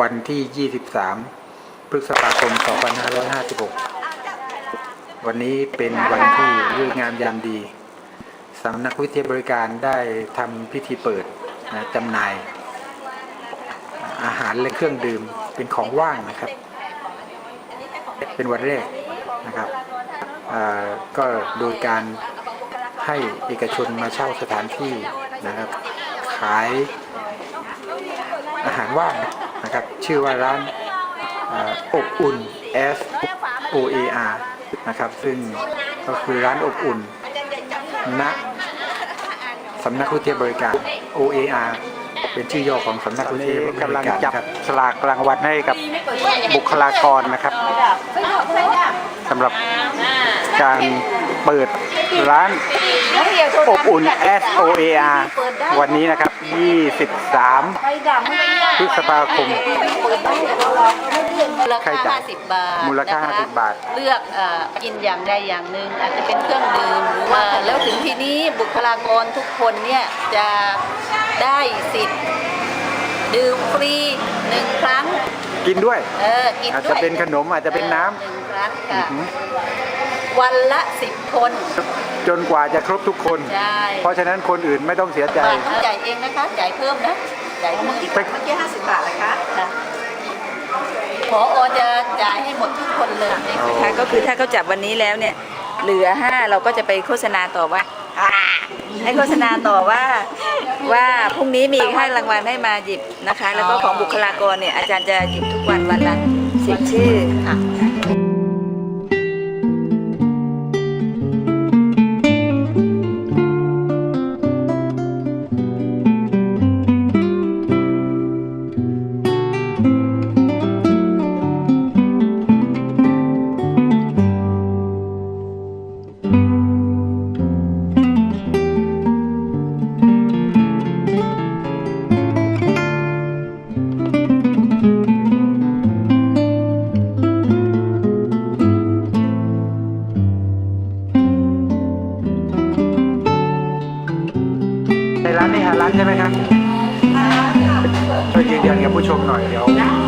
วันที่ 23 พฤษภาคม 2556 วันนี้เป็นวันที่เลือกงามยามดีสำนักวิทยาบริการได้ทำพิธีเปิดนะจำหน่าย อาหารและเครื่องดื่มเป็นของว่างนะครับ เป็นวันแรกนะครับก็โดยการให้เอกชนมาเช่าสถานที่นะครับ ขายอาหารว่างนะ ชื่อว่าร้านอ่าอบอุ่น S O A R นะครับ ซึ่งก็คือร้านอบอุ่นณสำนักวิทยาบริการ O A R เป็นชื่อย่อของสำนักวิทยาบริการกำลังจับครับสลากรางวัลให้กับบุคลากรนะครับสำหรับการเปิดร้านอบอุ่น S O A R วันนี้นะครับ 23 พฤษภาคม มูลใครค่าจ่าย50 บาทมูลค่านะคะ50บาท เลือกเอ่อกินอย่างใดอย่างหนึ่งอาจจะเป็นเครื่องดื่มหรือว่าแล้วถึงทีนี้บุคลากรทุกคนเนี่ยจะได้สิทธิ์ดื่มฟรีหนึ่งครั้ง กินด้วย เออกินอาจด้จะวยเป็นขนมอาจจะเป็นน้ออหนึ่งครั้งำค่ะอื้อหือวันละสิบคน จนกว่าจะครบทุกคน ใช่ เพราะฉะนั้นคนอื่นไม่ต้องเสียใจบาทต้องจ่ายเองนะคะจ่ายเพิ่มนะ จ่ายเพิ่มไปเมื่อกี้ห้าสิบบาทเลยคะค่ะพอจะจ่ายให้หมดทุกคนเลยนะคะก็คือถ้าเขาจับวันนี้แล้วเนี่ยเหลือห้าเราก็จะไปโฆษณาต่อว่าอ่าให้โฆษณาต่อว่าว่าพรุ่งนี้มีอีกห้ารางวัลให้มาหยิบนะคะ แล้วก็ของบุคลากรเนี่ยอาจารย์จะหยิบทุกวันวันละสิบชื่อค่ะ ร้านนี้ฮาร้านใช่ไหมครับช่วยยืนยันกับผู้ชมหน่อยเดี๋ยวจะได้มาอุด